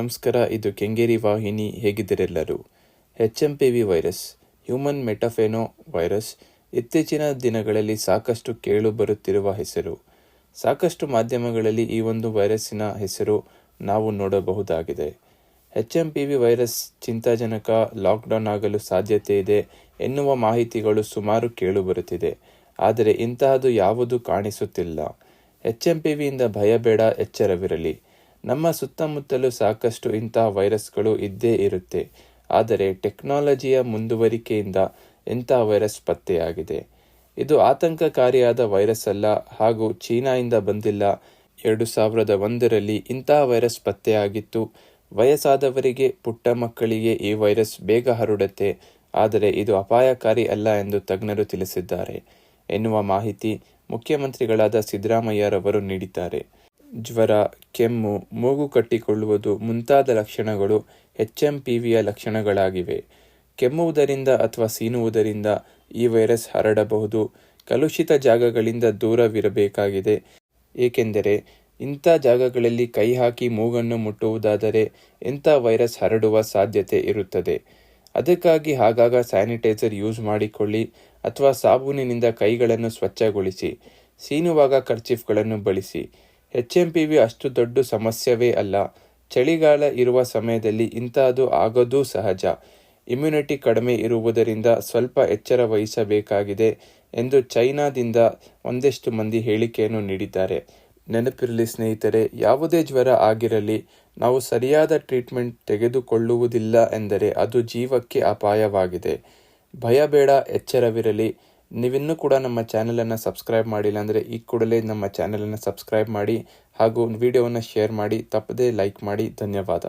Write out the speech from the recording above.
ನಮಸ್ಕಾರ, ಇದು ಕೆಂಗೇರಿ ವಾಹಿನಿ ಹೇಗಿದ್ದರೆಲ್ಲರೂ? H M P V virus, human metapneumo virus ಇತ್ತೀಚಿನ ದಿನಗಳಲ್ಲಿ ಸಾಕಷ್ಟು ಕೇಳು ಬರುತ್ತಿರುವ ಹೆಸರು. ಸಾಕಷ್ಟು ಮಾಧ್ಯಮಗಳಲ್ಲಿ ಈ ಒಂದು ವೈರಸ್ಸಿನ ಹೆಸರು ನಾವು ನೋಡಬಹುದಾಗಿದೆ. H M P V virus ಚಿಂತಾಜನಕ, lockdown ಆಗಲು ಸಾಧ್ಯತೆ ಇದೆ ಎನ್ನುವ ಮಾಹಿತಿಗಳು ಸುಮಾರು ಕೇಳು ಬರುತ್ತಿದೆ. ಆದರೆ ಇಂತಹದು ಯಾವುದು ಕಾಣಿಸುತ್ತಿಲ್ಲ. ಎಚ್ ಎಂ ಪಿ ವಿಯಿಂದ ಭಯ ಬೇಡ ಎಚ್ಚರವಿರಲಿ. ನಮ್ಮ ಸುತ್ತಮುತ್ತಲೂ ಸಾಕಷ್ಟು ಇಂತಹ ವೈರಸ್ಗಳು ಇದ್ದೇ ಇರುತ್ತೆ. ಆದರೆ ಟೆಕ್ನಾಲಜಿಯ ಮುಂದುವರಿಕೆಯಿಂದ ಇಂಥ ವೈರಸ್ ಪತ್ತೆಯಾಗಿದೆ. ಇದು ಆತಂಕಕಾರಿಯಾದ ವೈರಸ್ ಅಲ್ಲ ಹಾಗೂ ಚೀನಾದಿಂದ ಬಂದಿಲ್ಲ. ಎರಡು ಸಾವಿರದ ಒಂದರಲ್ಲಿ ಇಂತಹ ವೈರಸ್ ಪತ್ತೆಯಾಗಿತ್ತು. ವಯಸ್ಸಾದವರಿಗೆ, ಪುಟ್ಟ ಮಕ್ಕಳಿಗೆ ಈ ವೈರಸ್ ಬೇಗ ಹರಡುತ್ತೆ. ಆದರೆ ಇದು ಅಪಾಯಕಾರಿ ಅಲ್ಲ ಎಂದು ತಜ್ಞರು ತಿಳಿಸಿದ್ದಾರೆ. ಎನ್ನುವ ಮಾಹಿತಿ ಮುಖ್ಯಮಂತ್ರಿಗಳಾದ ಸಿದ್ದರಾಮಯ್ಯರವರು ನೀಡಿದ್ದಾರೆ. ಜ್ವರ, ಕೆಮ್ಮು, ಮೂಗು ಕಟ್ಟಿಕೊಳ್ಳುವುದು ಮುಂತಾದ ಲಕ್ಷಣಗಳು ಎಚ್ ಎಂ ಪಿ ವಿಯ ಲಕ್ಷಣಗಳಾಗಿವೆ. ಕೆಮ್ಮುವುದರಿಂದ ಅಥವಾ ಸೀನುವುದರಿಂದ ಈ ವೈರಸ್ ಹರಡಬಹುದು. ಕಲುಷಿತ ಜಾಗಗಳಿಂದ ದೂರವಿರಬೇಕಾಗಿದೆ. ಏಕೆಂದರೆ, ಇಂಥ ಜಾಗಗಳಲ್ಲಿ ಕೈ ಹಾಕಿ ಮೂಗನ್ನು ಮುಟ್ಟುವುದಾದರೆ ಇಂಥ ವೈರಸ್ ಹರಡುವ ಸಾಧ್ಯತೆ ಇರುತ್ತದೆ. ಅದಕ್ಕಾಗಿ ಆಗಾಗ ಸ್ಯಾನಿಟೈಸರ್ ಯೂಸ್ ಮಾಡಿಕೊಳ್ಳಿ ಅಥವಾ ಸಾಬೂನಿನಿಂದ ಕೈಗಳನ್ನು ಸ್ವಚ್ಛಗೊಳಿಸಿ, ಸೀನುವಾಗ ಕರ್ಚಿಫ್ಗಳನ್ನು ಬಳಸಿ. ಎಚ್ ಎಂ ಪಿ ವಿ ಅಷ್ಟು ದೊಡ್ಡ ಸಮಸ್ಯೆವೇ ಅಲ್ಲ. ಚಳಿಗಾಲ ಇರುವ ಸಮಯದಲ್ಲಿ ಇಂತಹದು ಆಗೋದೂ ಸಹಜ. ಇಮ್ಯುನಿಟಿ ಕಡಿಮೆ ಇರುವುದರಿಂದ ಸ್ವಲ್ಪ ಎಚ್ಚರ ವಹಿಸಬೇಕಾಗಿದೆ ಎಂದು ಚೈನಾದಿಂದ ಒಂದಷ್ಟು ಮಂದಿ ಹೇಳಿಕೆಯನ್ನು ನೀಡಿದ್ದಾರೆ. ನೆನಪಿರಲಿ ಸ್ನೇಹಿತರೆ, ಯಾವುದೇ ಜ್ವರ ಆಗಿರಲಿ, ನಾವು ಸರಿಯಾದ ಟ್ರೀಟ್ಮೆಂಟ್ ತೆಗೆದುಕೊಳ್ಳುವುದಿಲ್ಲ ಎಂದರೆ ಅದು ಜೀವಕ್ಕೆ ಅಪಾಯವಾಗಿದೆ. ಭಯ ಬೇಡ, ಎಚ್ಚರವಿರಲಿ. ನೀವಿನ್ನೂ ಕೂಡ ನಮ್ಮ ಚಾನಲನ್ನು ಸಬ್ಸ್ಕ್ರೈಬ್ ಮಾಡಿಲ್ಲ ಅಂದರೆ ಈ ಕೂಡಲೇ ನಮ್ಮ ಚಾನಲನ್ನು ಸಬ್ಸ್ಕ್ರೈಬ್ ಮಾಡಿ ಹಾಗೂ ವಿಡಿಯೋವನ್ನು ಶೇರ್ ಮಾಡಿ, ತಪ್ಪದೇ ಲೈಕ್ ಮಾಡಿ. ಧನ್ಯವಾದ.